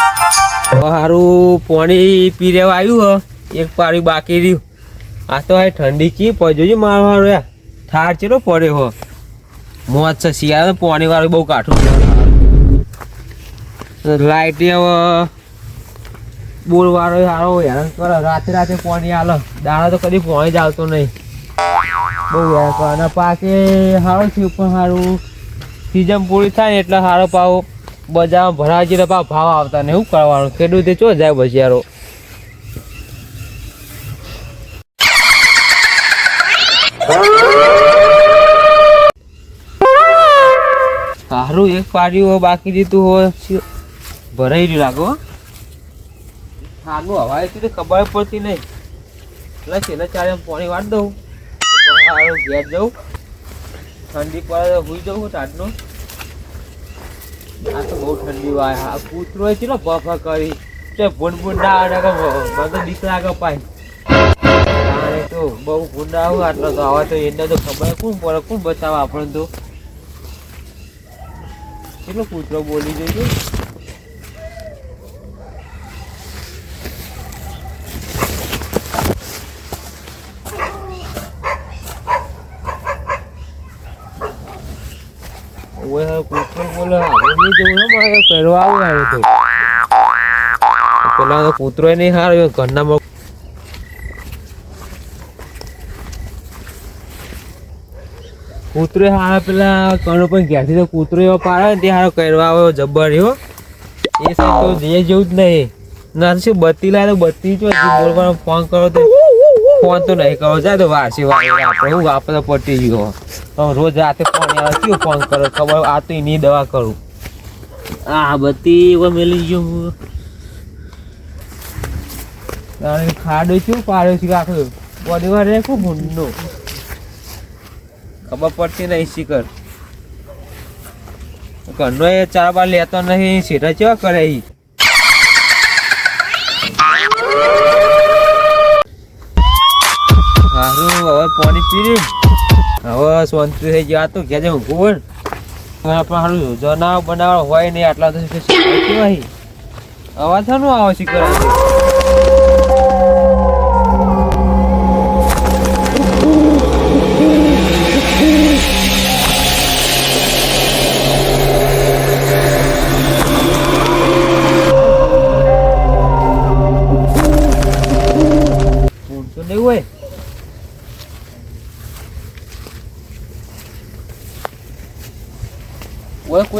સારું પાણી પી રહેવા આવ્યું હ. એક પાણી બાકી રહ્યું. આ તો આ ઠંડી કી પડ્યો છે મારો હારો યાર. ઠાર ચેલો પડ્યો હો. મોજ છે શિયાળા પાણી વાળું બહુ કાઠું લાઇટ હવે બોર વાળો સારો હેરાન કરે રાતે રાતે પાણી હાલો દાડા તો કદી પાણી જ આવતો નહીં. બહુ હેરાન કરે અને પાકે સારું થયું પણ સારું સિઝન પૂરી થાય ને એટલે સારો ભાવ બજારમાં ભરાય છે ભાવ આવતા ને શું કરવાનું. ખેડૂતે ચો જાય બજારો? સારું એક પાડ્યું હોય બાકી દીધું હોય. ભરાઈ રહ્યું લાગો સારું હવાય તો ખબર પડતી નહીં. એટલે છેલ્લે ચારે પાણી વાટ દઉં. સારું ઘેર જવું ઠંડી પડે તો હુઈ જવું ટાટનો આ તો બહુ ઠંડી વાય આ કૂતરો કેટલો બફા કરી. તે ભૂંડભૂંડા ના આવે કે મને તો બહુ ભૂંડા આવું આટલો તો આવા તો એને તો ખબર. કોણ પડે કોણ બતાવે આપણને તો? કેટલો કૂતરો બોલી જજો ઓય હવે કૂતરો બોલે હવે નહીં જવું ને મારે કરવા કૂતરો હારો પેલા કણો પણ ઘેરથી તો કૂતરો એવો પાડે તે હારો કરવા આવ્યો જબ્બર એવો. એ સાહેબ તો જે જેવું જ નહીં. ના શું, બત્તી લાવે બત્તી જો બોલવાનો ફોન કરો તો ફોન તો નહીં કરો. જાય તો વાસી વાળી આપણે હું વાપરે પટી ગયો. હવે રોજ રાતે ફોન આવે કયો ફોન કરો? ખબર આ તો એની દવા કરું. આ બધી એવા મેલી ગયો હું. ખાડો શું પાડ્યો છે આખો? બોડી વાર રે ખૂબ ભૂંડનો ખબર પડતી નહીં શીખર ઘરનો એ ચાર બાર લેતો નહીં સીધા ચેવા કરે એ સારું હવે પાણી પી રહ્યું હવે શાંતિ થઈ ગયા તો ઘેર ઊંઘવું હોય ને. પણ હારું જનાવ બનાવ હોય નહીં, આટલા તો કેવાય. અવાજ શાનું આવે શીકર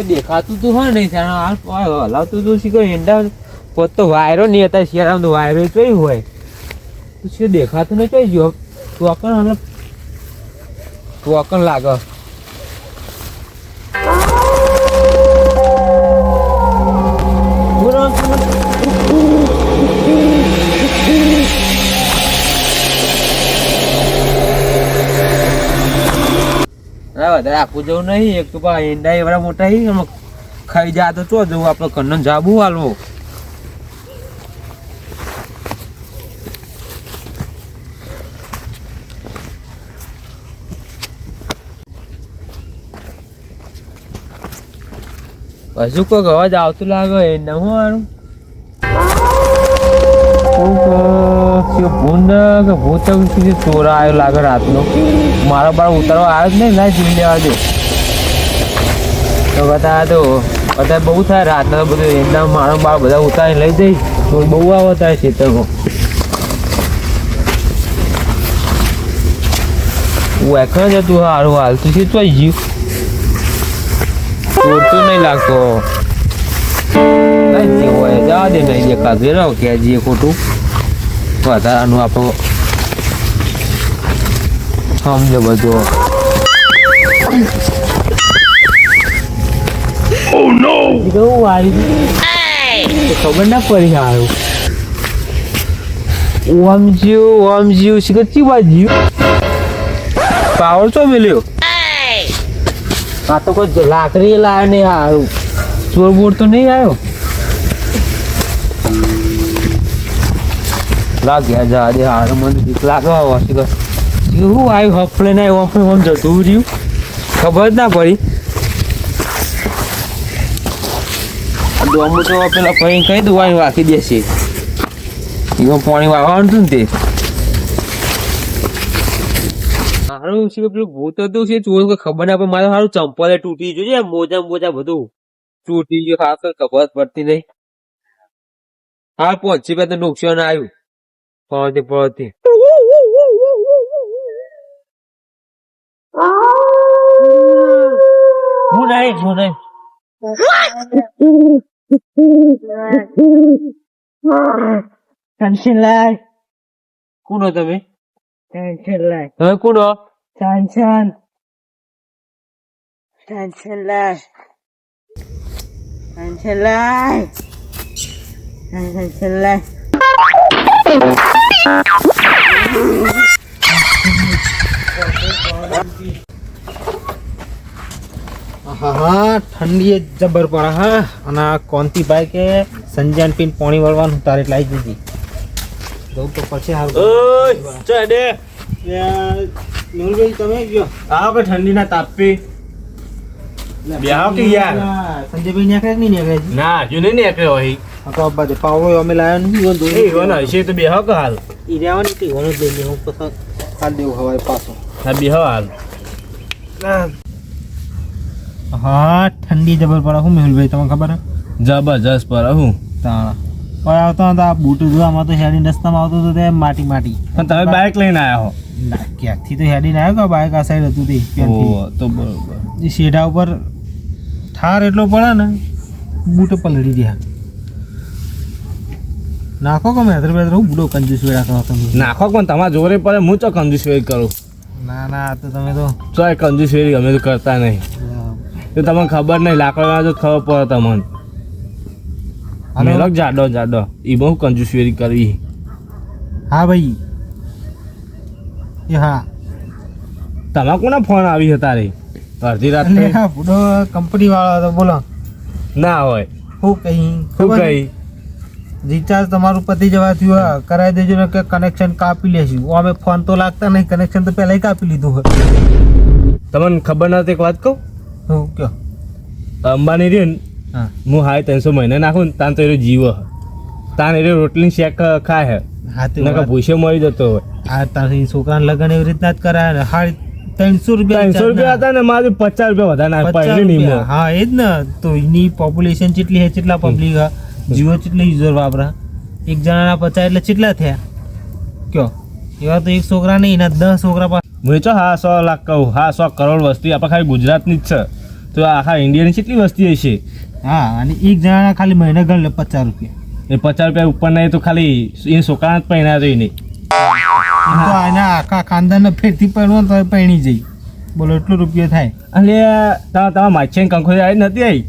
કોઈ દેખાતું તો હોય નહીં, ત્યાં હાલ હલાવતું તો શીખો ઈંડા પોત તો વાયરો નહીં હતા શિયાળામાં તો વાયરો કઈ હોય. તો શું દેખાતું નહીં કઈ ગયો તું હવે ટોકન લાગે. વધારે આપવું જવું નહીં. એક તો પા ઈંડા એવડા મોટા હી ખાઈ જા તો ચો જવું આપણે કન્નન જાબુ હાલવો હજુ કોઈક અવાજ આવતું લાગે એ નવું હારું? શું ભૂંડ કે ભૂત સુધી ચોરા આવ્યો લાગે રાતનો. મારો બાર ઉતારવા આવ્યો જ નહીં ના જીવી લેવા દે. તો બધા તો બધા બહુ થાય, રાતના તો બધું એમના મારો બાર બધા ઉતારી લઈ જઈ તો બહુ આવો થાય ખેતરમાં. વેખણ જ હતું સારું હાલતું છે શું જીવ ગયું? નહીં લાગતો. નહીં હોય જવા દે, નહીં દેખાતું. રહો કે જે ખોટું? વધારાનું આપો સમજો બધો. ખબર ના પડી સારું ઓમ જીવ ઓમ જીવ શીખર ચી બાજુ પાવર મેલ્યો. આ તો કોઈ લાકડી લાવ્યો નહીં સારું ચોર બોર તો નહીં આવ્યો? શું રહ્યું. ખબર ના પડી. દેશે. પાણી વાવવાનું હતું મારું છે પેલું ભૂત છે ચોર ખબર ના પડે. મારે સારું ચંપલ તૂટી ગયું છે મોજા મોજા બધું. તૂટી ગયું, હા ખબર પડતી નહીં. હા, પહોંચી પછી નુકસાન આવ્યું. પડતી પડતી હું નહીં હું નહીં ટેન્શન લાય કોનો તમે ટેન્શન લાય તમે કોનો ટેન્શન ટેન્શન લાય ટેન્શન લાય ટેન્શન લાય હા હા ઠંડી જબર પડે હા. અને આ કોંતીભાઈ કે સંજાન પીને પાણી વળવાનું તારે લાવી દીધી જવું તો પછી હારું ચડે મેહુલભાઈ તમે ગયો? આવો કે ઠંડીના તાપી. બેહો કે યાર. સંજયભાઈ નીકળે કે નહીં નીકળે ના જો નહીં નીકળે અહીં આ તો બાજુ પાવડો અમે લાવ્યો નથી ઈવન એ ઈવોનો હશે તો બેહો કે હાલ ઈ રહેવાની હતી ઈવોનો જ લઈ હું પસંદ હાલ દેવું હવારે પાછો હા બેહો હાલ હા ઠંડી જબર પડે હું મેહુલભાઈ તમને ખબર જબરજસ્ત પર હું તાણા પણ આવતો હતો આ બૂટ જોવામાં તો હેડી રસ્તામાં આવતો હતો તે માટી માટી પણ તમે બાઇક લઈને આવ્યા હો ના ક્યાંકથી તો હેડીને આવ્યો કે બાઇક આ સાઈડ હતું તે ઓ તો બરોબર એ શેઢા ઉપર ઠાર એટલો પડે ને બૂટ પલળી રહ્યા નાખો કે મેત્ર મેત્ર હું બુડો કંજૂસ વેડા કરો તમે નાખો પણ તમારા જોરે પડે હું ચો કંજુસવેરી કરું? ના ના તો તમે તો ચોય કંજુસવેરી અમે તો કરતા નહીં. તો તમને ખબર નહીં લાકડા તો ખબર પડે તમને. હાલો. જાડો જાડો. એ બહુ કંજુસવેરી કરવી હા ભાઈ. એ હા. તમારા કોના ફોન આવી હતા રે અડધી રાત્રે હા બુડો કંપની વાળો હતો બોલો. ના હોય. હું કહી શું ખબર કઈ? રિચાર્જ તમારું પતી જવાથી હોય કરાવી દેજો ને કે કનેક્શન કાપી લેશું. અમે ફોન તો લાગતા નહીં કનેક્શન તો પહેલાં કાપી લીધું હોય. તમને ખબર નથી એક વાત કહું? હું કયો? અંબાની રહ્યું ને હું. હાય ત્રણસો મહિને નાખું ને તાન તો એ જીવ. તાન એ રોટલી શેક ખાય હે. હા ભૂસે મળી જતો હોય. આ તારી છોકરાને લગન એવી રીતના જ કરાય ને હાડી ત્રણસો રૂપિયા ત્રણસો રૂપિયા હતા ને મારે પચાસ રૂપિયા વધારે નાખ પચાસ પડે નહીં રૂપિયા. હા એ જ ને. તો એની પોપ્યુલેશન જેટલી હે જેટલા પબ્લિક હા. જીઓ કેટલી યુઝર વાપરા? એક જણાના પચાસ એટલે કેટલા થયા? કયો? એવા તો એક છોકરા નહીં એના દસ છોકરા પાસે. હું હા સો લાખ કહું. હા સો કરોડ વસ્તી આપણે ખાલી ગુજરાતની જ છે. તો આખા ઇન્ડિયાની કેટલી વસ્તી હશે? હા અને એક જણાના ખાલી મહિને ગણ લે પચાસ રૂપિયા. એ પચાસ રૂપિયા ઉપર નહીં તો ખાલી એ છોકરાને જ પહેર્યા તો નહીં તો એના આખા ખાનદાનને ફેરથી પહેરવાનું તો પહેણી જઈ બોલો એટલો રૂપિયો થાય. અને તમારા માછી કંકોત્રી આવી નથી આવી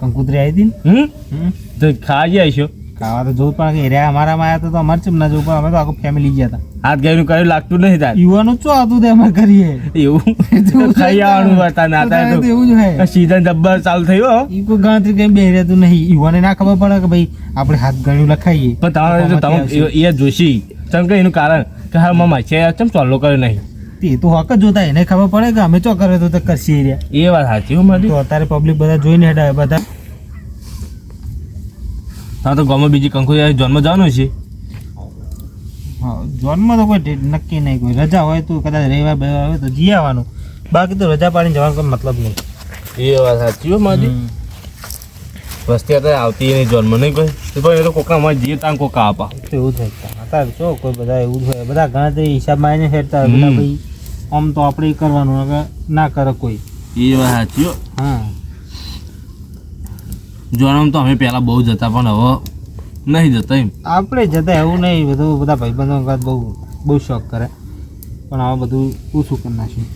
કંકોત્રી આવી હતી હમ. તો ખાવા ગયા છો ખાવા તો જોવું પણ એરિયા અમારામાં આવ્યા તો અમારે ચેમ ના જવું પણ અમે તો આખું ફેમિલી ગયા હતા. હાથ ગાયનું કયું લાગતું નહીં તાર? યુવાનું શું આવતું તે અમે કરીએ? એવું? ખાઈ આવવાનું હતા તો. તો એવું જ હોય. સીઝન જબ્બર ચાલુ થયો એ કોઈ ગણતરી કઈ બે રહેતું નહીં. યુવાને ના ખબર પડે કે ભાઈ આપણે હાથ ગણ્યું લખાઈએ. પણ તમારે તો તમે એ જોશી. ચમ કે એનું કારણ કે હા મામા છે ચમ ચાલો કર્યો નહીં. તે તો હક જ જોતા એને ખબર પડે કે અમે ચો કરે તો તે કરશી એ વાત સાચી હું મારી. તો અત્યારે પબ્લિક બધા જોઈને હેડા બધા હા તો ગામમાં બીજી કંકોત્રી જન્મ જવાનું છે? હા જોનમાં તો કોઈ નક્કી નહીં કોઈ રજા હોય તો કદાચ રવિવાર બવિવાર હોય તો જઈ આવવાનું. બાકી તો રજા પાડીને જવાનો કોઈ મતલબ નહીં. એ વાત સાચી હો મારી વસ્તી અત્યારે આવતી નહીં જન્મ નહીં કોઈ. તો ભાઈ એ તો કોકા માં જઈએ ત્યાં કોકા આપા. તો એવું થાય અત્યારે જો કોઈ બધા એવું હોય. બધા ગણતરી હિસાબમાં આવીને હેરતા હોય. બધા ભાઈ આમ તો આપણે કરવાનું ના કરે કોઈ. એ વાત સાચી હા. જોવાનું તો અમે પહેલા બહુ જતા પણ હવે નહીં જતા એમ. આપણે જતા એવું નહીં બધું બધા ભાઈબંધો વાત બહુ બહુ શોખ કરે. પણ આવા બધું ઓછું કરી નાખ્યું.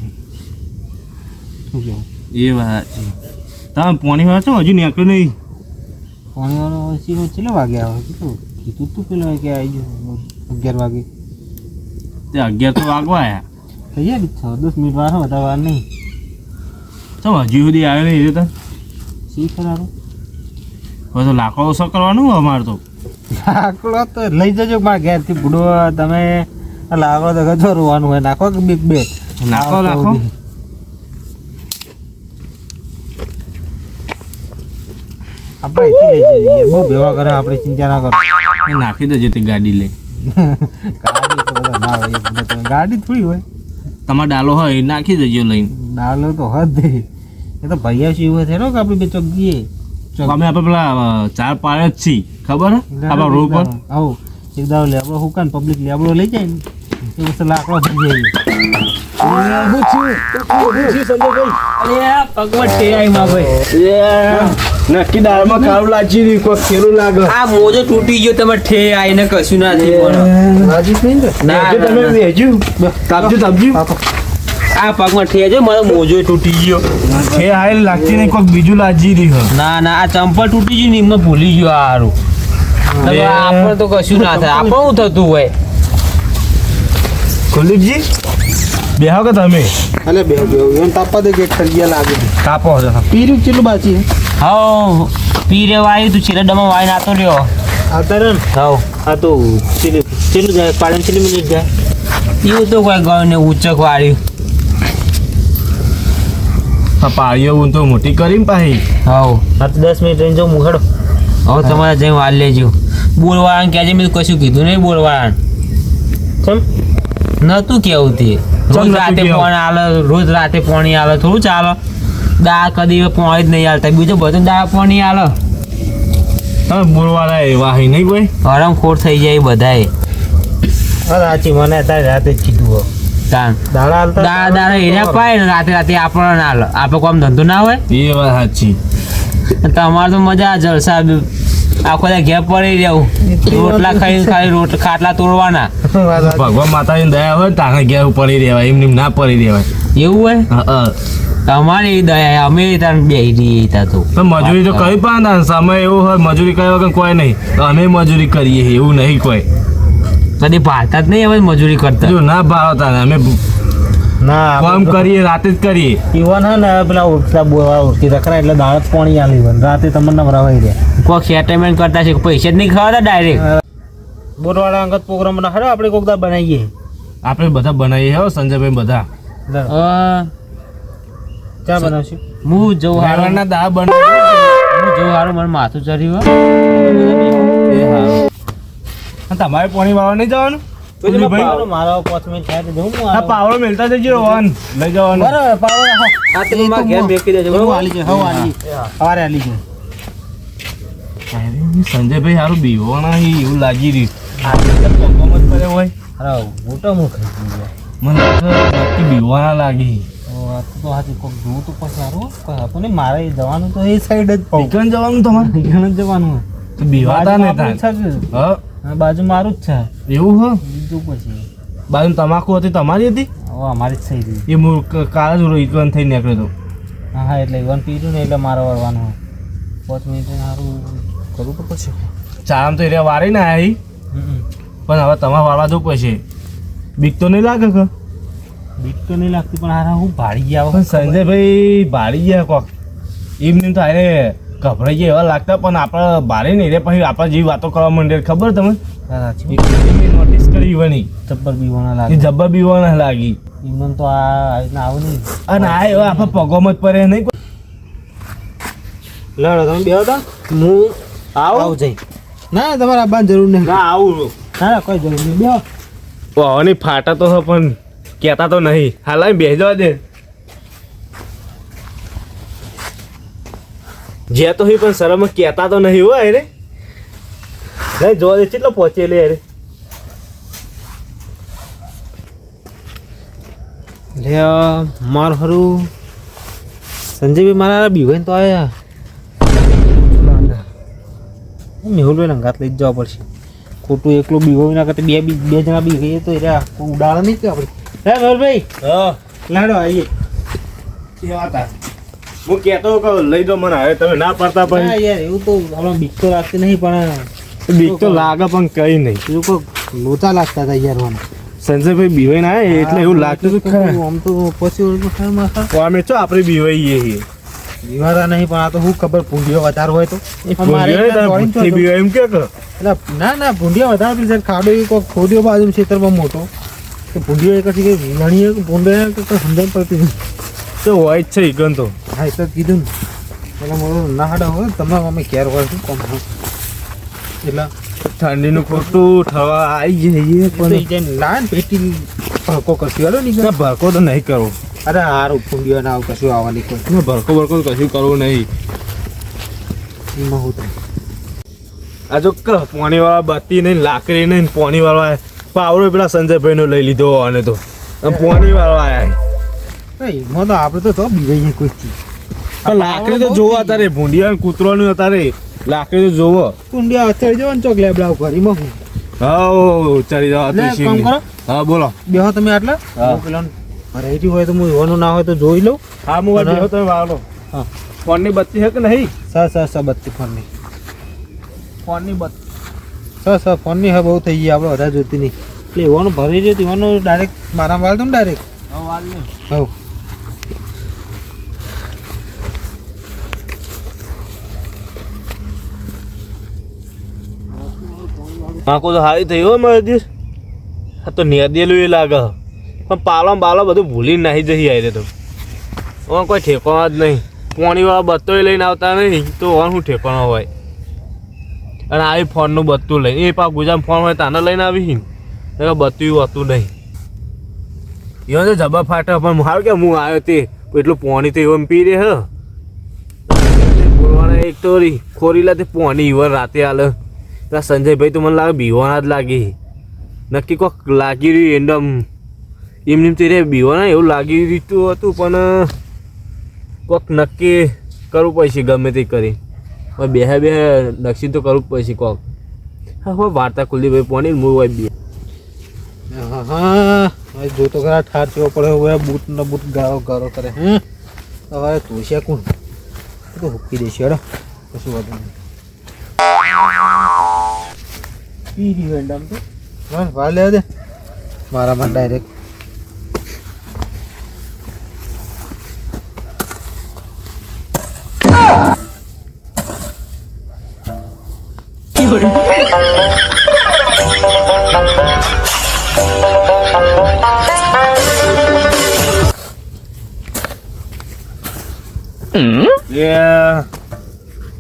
શું કહેવું? એ વાત છે. તમે પોણી વાર છો? હજુ નીકળ્યું નહીં. પાણીવાળો હજી કેટલા વાગે આવે? કેટલું? કીધું તું પેલો કે આવી ગયો અગિયાર વાગે. તે અગિયાર તો વાગવા આવ્યા થઈ જાય છ દસ મિનિટ વાર વધારે વાર નહીં. ચમ હજી સુધી આવ્યો નહીં એ તો? શી ખરાબ હવે તો લાકડો ઓછો કરવાનું અમારે તો. લાકડો તો લઈ જજો મારા ઘેરથી બુડો તમે લાકડો તો ગજો રોવાનું હોય નાખો કે બીક બે? નાખો નાખો. આપણે લઈ જઈએ બહુ ભેવા કરે આપણે ચિંતા ના કરો. નાખી દેજો તે ગાડી લઈ. ગાડી ના થોડી હોય. તમારે ડાલો હોય નાખી દેજો લઈને. ડાલો તો હદ એ તો ભૈયા શું એવું થયેલો કે આપણે બે ચોક જઈએ? અમે આપણે પેલા ચાર પાડે જ છીએ. ખબર આપણા રોડ પર? આવો એક દાવ લેબડો હુકાન પબ્લિક લેબડો લઈ જાય ને એ વસ્તુ લાકડો ભરી જાય નક્કી દાળમાં ખાવ લાગી રહ્યું કોઈ ખેલું લાગે. આ મોજો તૂટી ગયો તમે ઠે આઈને કશું ના થયું. થઈ ને તમે. વેજ્યું આ પગમાં ઠે છે મારો મોજો તૂટી ગયો. છે આયેલ લાગતી નહીં કોઈ બીજું લાગી રહ્યું ના ના આ ચંપલ તૂટી ગયું ને ભૂલી ગયો આ હારું. આપણે તો કશું ના થાય. આપણે શું થતું હોય? કુલદીપજી બેહો કે તમે? અલે બે બેહો. એમ તાપા દે કે ઠરિયા લાગે તાપો છો પીર્યું કેટલું બાકી હા પીરે વાયું તું છેલ્લે ડમા વાય નાતો રહ્યો. આવતા ને? હા આ તો ચીલી ચીલું જાય પાડન ચીલી મિનિટ જાય. એવું તો કોઈ ગયો ને ઉચક વાળ્યું. પાળીઓ હું તો મોટી કરીને પાહી. હાઉ. આ તો દસ મિનિટ રહીને જાઉં મુખડો હવે તમારે જઈ વાર લેજો. બોલવાળાને કહેજે મેં કશું કીધું નહીં બોલવાળાને. ચમ? નતું કેવું તે. રોજ રાતે? પોણી આલે રોજ રાતે પાણી આલે થોડું ચાલે. દા કદી પાણી જ નહીં આલતા બીજું બધું દા પાણી આલે. તમે બોલવાળા એવા હઈ નહીં કોઈ? હરમખોર થઈ જાય બધાએ. હા સાચી મને અત્યારે રાતે જ કીધું હો. તાન દાડા હાલતા દાળ દાળ પાય રાતે રાતે આપણને ના આલે આપણે કોમ ધંધો ના હોય? એ વાત સાચી. તમારે તો મજા જલસા આખો દા ઘેર પડી રહેવું. રોટલા ખાઈ ખાઈ રોટ ખાટલા તોડવાના. ભગવાન માતાની દયા હોય તાને ઘેર પડી રહેવાય એમ એમ ના પડી રહેવાય. એવું હોય? હા હા. તમારી એ દયા અમે તાર બેહી રહીએ તો. મજૂરી તો કઈ પણ સમય એવો હોય મજૂરી કર્યા વગર કોઈ નહીં. અમે મજૂરી કરીએ એવું નહીં કોઈ. કદી પાડતા જ નહીં હવે મજૂરી કરતા. જો ના ભાવ અમે ના કામ કરીએ રાતે જ કરીએ. ઈવન હે ને પેલા ઉઠતા ઓળખી રખડા એટલે દાળ જ પોણી આલી હોય. રાતે તમને નવરાવાઈ રહે કોઈક સેટલમેન્ટ કરતા છે પૈસા જ નહીં ખાવાતા ડાયરેક્ટ બોરવાળા અંગત પ્રોગ્રામ ના હાડો આપણે કોક દા બનાવીએ. આપણે બધા બનાવીએ હો સંજયભાઈ બધા. ક્યાં બનાવશું? હું જવું હારવાના દા બનાવીએ હું જવું હારું મને માથું ચડ્યું. અને તમારે પાણી વાળવા નહીં જવાનું? પાવડો મારો પાંચ મિનિટ થાય તો જવું હું આ આવો. પાવડો મેલતા જજો વન લઈ જવાનું. બરાબર પાવડો આ તો મારા ઘેર મેકી દેજો હું બરોબર? આલી જાય હું. આલી સવારે આલી જાય. સંજયભાઈ સારું બીવોણા એવું લાગી રહ્યું. હોય. અરે મોટો મુખ મને નક્કી બીવોણા લાગી ઓ, તો હાથી કોક જોવું તો પછી સારું હો. કોઈ હતું નહીં મારે જવાનું તો એ સાઈડ જ જવાનું તમારે? જવાનું બીવાતા ને બાજુ બાજુ મારું જ છે. એવું હો? બીજું પછી બાજુ તમાકુ હતી તમારી હતી? હવે અમારી જ થઈ હતી. એ મૂળ કાલે જ રોઈકન થઈ નીકળ્યો હતો હા હા એટલે ઇવન પીધું ને એટલે મારે વળવાનું પાંચ મિનિટે સારું કરવું તો પછી ચારામ તો એરિયા વારે ને આવી પણ હવે તમારે વાળવા જવું પડશે. બીક તો નહીં લાગે કે? બીક તો નહીં લાગતી પણ હારા હું ભાડી ગયા સંજયભાઈ ભાડી ગયા કોક. એમને તો અરે ગભરાઈ ગયા એવા લાગતા પણ આપણે ભારે નહીં રે પછી આપણે જેવી વાતો કરવા માંડે ખબર તમને? નોટિસ કરી વણી જબ્બર બીવાના લાગી. જબ્બર બીવાના લાગી. એમને તો આ રીતના આવું નહીં. અને આ એવા આપણે પગોમાં જ પડે નહીં લડો તમે બે હતા હું આવું? જઈ. ના તમારે આવવાની જરૂર નહીં. ના આવું. ના ના કોઈ જરૂર નહીં. બે પવની ફાટા તો છે પણ કહેતા તો નહીં. હાલ બેસી જવા દે. જે તો હી પણ શરમ કહેતા તો નહીં હોય રે નહીં જોવા દે કેટલો પહોંચે લે રે. લે માર હરું. સંજયભાઈ મારા બીવાઈને તો આવ્યા મેહુલભાઈ લંગાત લઈ જવા પડશે. ખોટું એકલું બીવો ના કરતા બે બી જણા બી ગઈએ તો એરા ઉડાડે નહીં કે આપણે? હે મેહુલભાઈ હા. લાડો આવીએ એ વાત. હું કેતો કે લઈ દો મને. હવે તમે ના પડતા પણ યાર એવું તો હમણાં બીક તો લાગતી નહીં પણ બીક તો લાગે પણ કઈ નહીં. એવું કોઈ લોચા લાગતા હતા યાર મને. સંજયભાઈ બીવાઈ ના એટલે એવું લાગતું હતું ખરા. આમ તો પછી ઓલું થાય માથા. અમે તો આપણે બીવાઈએ છીએ? બીવાતા નહીં પણ આ તો શું ખબર ભૂંડિયો વધારે હોય તો. એમ કે ના ના ભૂંડિયા વધારે પેલી સાઈડ ખાડો એ કોઈ ખોડિયો બાજુ ક્ષેત્રમાં મોટો. કે ભૂંડિયો એક પછી કે લણીએ ભૂંડિયા સમજણ પડતી નહીં તો હોય જ છે ઈગન તો હા એ તો કીધું ને. પેલા મારો ના હાડા હોય તમે અમે કેર હોય કોમ? એટલે ઠંડીનું ખોટું થવા આવી જઈએ પણ નાન પેટી ભરકો કશું હાલો નહીં ભરકો તો નહીં કરવો અરે હારું ફૂંડીઓ ના આવું કશું આવવાની કોઈ. ભરકો ભરકો કશું કરવું નહીં. એમાં હું આ જો પોણી વાળા બત્તી નહીં લાકડી નહીં પોણી વાળા પાવડો પેલા સંજયભાઈ નો લઈ લીધો અને તો. પોણી વાળા આયા નહીં એમાં તો આપણે તો તો કોઈ ચીજ. લાકડી તો જોવો અત્યારે ભૂંડિયા કૂતરોની અત્યારે લાકડી તો જોવો. ભૂંડિયા અત્યારે જોવો ને ચોક લેબડા કરી એમાં હું હા ચડી જાવ કામ કરો. હા બોલો. બેહો તમે આટલા. હા. હું પેલા વેરાયટી હોય તો હું જોવાનું ના હોય તો જોઈ લઉં. હા હું બેહો તમે વાળો હા. ફોનની બત્તી છે કે નહીં? સર સર સર બત્તી ફોનની. ફોનની બત્તી સર સર ફોનની હા બહુ થઈ ગઈ આપણે વધારે જોતી નહીં એટલે એવાનું ભરી રહ્યું એવાનું ડાયરેક્ટ મારા વાળ દઉં ડાયરેક્ટ હા વાળ લે. હવ. આંખો તો સારી થઈ હોય મારે દિવસ. આ તો નેદેલું એ લાગે. પણ પાલો બાલો બધું ભૂલીને નાહી જઈ આવી તો. ઓન કોઈ ઠેકાણા જ નહીં. પોણીવાળા બત્તોય લઈને આવતા નહીં, તો ઓન શું ઠેકાણો હોય. અને આવી ફોનનું બત્તું લઈને, એ પા ગુજરાત ફોન હોય તાને લઈને આવી ને બત્તું હતું નહીં. એવો તો જબા ફાટે, પણ હારું કે હું આવ્યો તે. એટલું પોણી તો એવો પી રે હ. એક તો ખોરીલા તે પોણી ઈવર રાતે આલે. પેલા સંજયભાઈ તો મને લાગે બીવાના જ લાગી નક્કી કોક લાગી રહ્યું એકદમ નેમ તો રે બીવાના એવું લાગી રહ્યું હતું, પણ કોક નક્કી કરવું પડશે ગમે તે કરી. હવે બે બે નક્કી તો કરવું પડશે કોક. હા હો વાર્તા કુલદીપભાઈ પોણી મૂળ હોય બે. હા હા, હવે જો તો ખરા ઠાર ચેવો પડે, હવે બૂટ ને બૂટ ગાળો ગાળો કરે, હે? હવે તુલસિયા કોણ? તો હુકી દેશે હેડો. કશું વાંધો નહીં. પી રહ્યું એન્ડામ તો. હા વાર લેવા દે. મારામાં ડાયરેક્ટ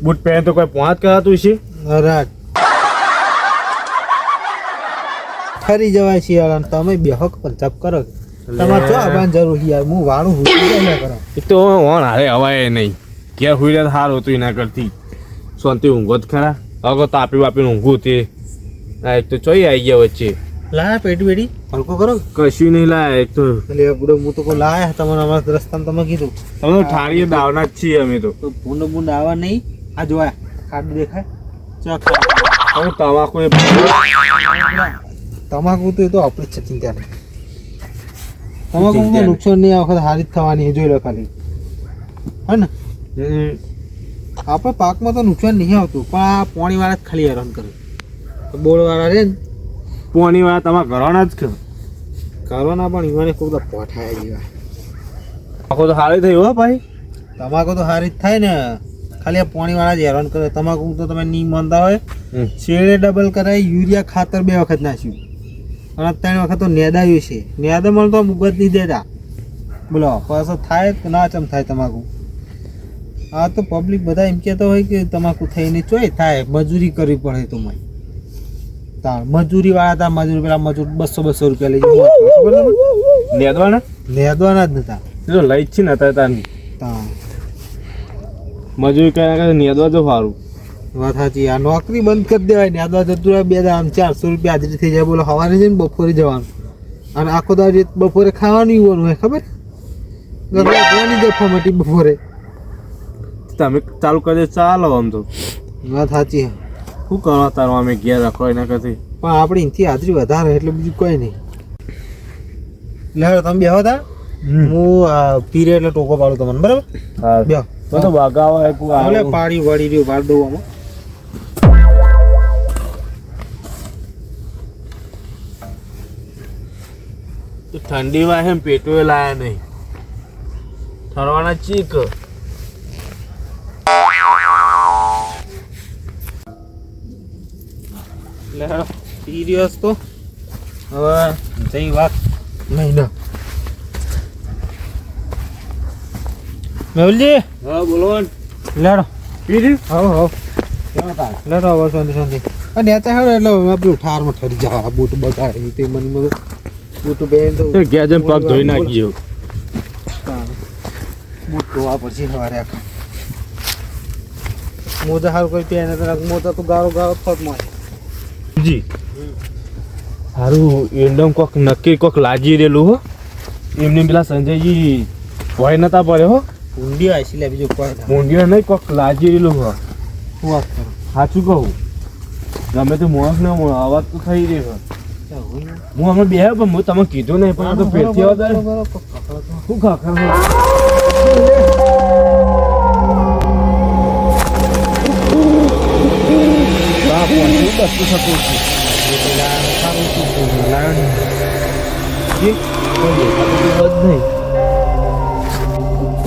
બુટ પહેરે તો કોઈ પહોંચ કરાતું છે અરે ફરી જવાય શિયાળા તમે બેહક પંજાબ કરો. તમારે જો આવવાની જરૂર યાર હું વાળું હું કરો? એ તો ઓણ હારે હવાય નહીં. ઘેર હુઈ રહ્યા સારું હતું એના કરતી. શાંતિ ઊંઘો જ ખરા. તો તાપી બાપી ઊંઘું તે. આ એક તો ચોઈ આવી ગયા વચ્ચે. લાયા પેટી બેડી હલકો કરો. કશું નહીં લાયા એક તો એટલે બુડો હું તો કોઈ લાયા તમને અમારા રસ્તામાં તમે કીધું. તમે તો ઠાણીએ દાવના જ છીએ અમે તો. તો ભૂંડ ભૂંડ આવા નહીં. આ જોયા ખાડ દેખાય. ચો હવે તમાકુ એ તમાકુ તો એ તો આપણે જ છે ચિંતા નહીં તમાકુ તો નુકસાન નહીં આ વખત હારી જ થવાની જોઈ લો ખાલી. હે ને? આપણે પાકમાં તો નુકસાન નહીં આવતું પણ આ પોણીવાળા જ ખાલી હેરાન કરે. બોળવાળા રે ને. પોણી વાળા તમારા ઘરવાના જ ખરો ઘરવાના પણ ઈવાને ખૂબ બધા પોઠાયા જેવા. આખો તો હારી થઈ હો ભાઈ. તમાકુ તો હારી જ થાય ને. ખાલી આ પોણીવાળા જ હેરાન કરે. તમાકુ તો તમે નહીં માનતા હોય. શેડે ડબલ કરાય યુરિયા ખાતર બે વખત નાખ્યું. અને ત્રણ વખત તો નેદાયું છે. નેદામાં તો મુગત નહીં દેતા. બોલો પાછો થાય તો ના ચમ થાય તમાકુ? આ તો પબ્લિક બધા એમ કહેતા હોય કે તમાકુ થઈને ચોય થાય. મજૂરી કરવી પડે તમારે તાર મજૂરી વાળા તા મજૂર પેલા મજૂર બસો બસો રૂપિયા લઈ જાય? નેદવાના? નેદવાના જ નતા. જો લઈ જ છે ને તાર તારની. મજૂરી કર્યા કરે નેદવા તો સારું. વાત સાચી. આ નોકરી બંધ કરી દેવાય ને આ જતું રહે બે દામ ચારસો રૂપિયા હાજરી થઈ જાય. બોલો સવારે જઈને બપોરે જવાનું. અને આખો દાડી બપોરે ખાવાનું હોવાનું હોય ખબર? ગરબાની જફા મટી બપોરે. તમે ચાલુ કરી દે ચાલો આમ તો. વાત સાચી શું કરવા તારો? અમે ઘેર રાખો એના કરતી. પણ આપણે અહીંથી હાજરી વધારે એટલે બીજું કોઈ નહીં. લે તમે બેહો તા. હું પીરે એટલે ટોકો પાડું તમને બરાબર? હા. બે તો બગાવા પાડી વળી રહ્યું વાર દઉં આમાં ઠંડી માં એમ પેટો લાયા નહીં. ઠરવાના ચીક. સિરિયસ તો? હવે જઈ વાત. નહીં ના. મેહુલજી? હા બોલો લેડો. પીરી હા હા લેડો હવે શાંતિ શાંતિ. અને હેડો એટલે ઠારમાં ઠરી જવા બૂટ બગાડે તે મને બધું બેન તો પગ ધોઈ નાખ્યો બૂટ ધોવા પછી સવારે આખા. મોજા હારું કોઈ પહેને તો મોજા તો ગાળો ગાળો ફટમાં જી. હારું એન્ડમ કોક નક્કી કોક લાજી રહેલું હો. એમને પેલા સંજયજી ભય નતા પડે હો. ઊંડિયો આવી લે બીજું કોઈ ના. નહીં કોક લાજી રહેલું હો. હું વાત કરું? સાચું કહું. ગમે તે મોણસ ના મોણ અવાજ તો થઈ રહ્યો. હું હમણાં બે પણ હું તમે કીધું નહીં પણ તો પેટથી અવાજ આવે. બરોબર, કોક કકળાટમાં. શું ખાખર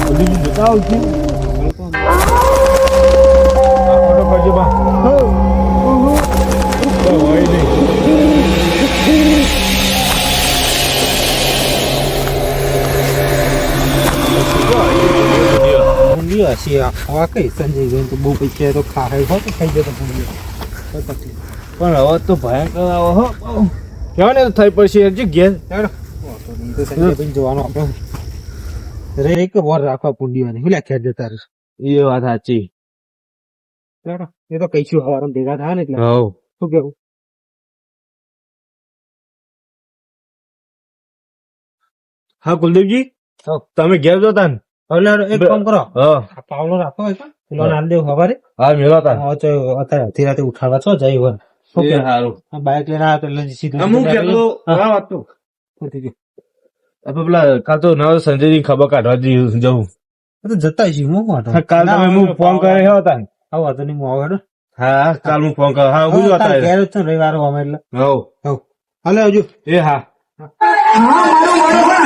ઊંડી હશે આ. આવા કઈ સંજયભાઈ તો બહુ પૈસા તો ખાય. હો તો ખાઈ જતો. પણ હવે તો ભયંકર આવો હો. ને થઈ પડશે હજી ઘેર. જોવાનું આપણે. રે એક વાર રાખવા પુંડીવાની. હું લ્યા ખેડ જતા રહીશ. એ વાત સાચી. એ તો કહીશું હવારમાં ભેગા થાય ને એટલે શું કેવું? હા કુલદીપજી? તમે ઘેર જોતા ને? હવે એક કામ કરો હા આ પાવલો રાખો હોય પેલો નાલ દેવ હવારે હા તા હા, તો અત્યારે અડધી રાતે ઉઠાડવા છો શું સારું બાઈક લઈને આવ્યો તો એટલે સીધું અમુક સીધું હા. હા વાત તો શું થઈ ગયું? આપણે પેલા કાલ તો નવા સંજયજી ખબર કાઢવા જઈ- જવું તો જતા છીએ હું કાલ તમે હું ફોન કરે હો તા હા વાંધો નહીં હું આવું હા કાલ હું ફોન કર હા હું હા, જોતા ઘેર છો અમે એટલે હવ હવ હાલે આવજો એ હા હા મારું